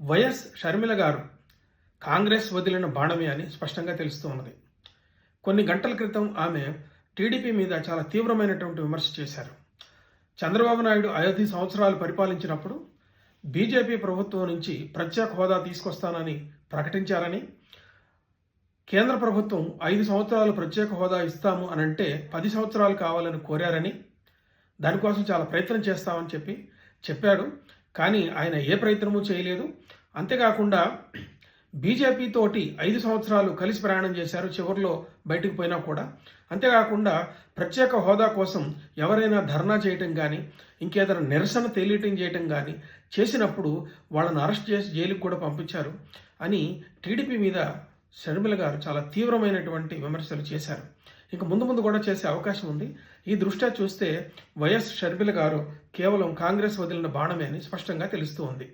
YS Sharmila గారు కాంగ్రెస్ వదిలిన బాణమే అని స్పష్టంగా తెలుస్తూ ఉన్నది. కొన్ని గంటల క్రితం ఆమె టీడీపీ మీద చాలా తీవ్రమైనటువంటి విమర్శ చేశారు. చంద్రబాబు నాయుడు ఐదు సంవత్సరాలు పరిపాలించినప్పుడు బీజేపీ ప్రభుత్వం నుంచి ప్రత్యేక హోదా తీసుకొస్తానని ప్రకటించారని కేంద్ర ప్రభుత్వం ఐదు సంవత్సరాలు ప్రత్యేక హోదా ఇస్తాము అని అంటే పది సంవత్సరాలు కావాలని కోరారని దానికోసం చాలా ప్రయత్నం చేస్తామని చెప్పి చెప్పాడు. కానీ ఆయన ఏ ప్రయత్నము చేయలేదు. అంతేకాకుండా బీజేపీ తోటి ఐదు సంవత్సరాలు కలిసి ప్రయాణం చేశారు. చివరిలో బయటకు పోయినా కూడా. అంతేకాకుండా ప్రత్యేక హోదా కోసం ఎవరైనా ధర్నా చేయటం కానీ ఇంకేదైనా నిరసన తెలియటం చేయటం కానీ చేసినప్పుడు వాళ్ళని అరెస్ట్ చేసి జైలుకి కూడా పంపించారు అని టీడీపీ మీద షర్మిల గారు చాలా తీవ్రమైనటువంటి విమర్శలు చేశారు. ఇక ముందు ముందు కూడా చేసే అవకాశం ఉంది. ఈ దృష్ట్యా చూస్తే వైఎస్ షర్మిల గారు కేవలం కాంగ్రెస్ వదిలిన బాణమే అని స్పష్టంగా తెలుస్తూ ఉంది.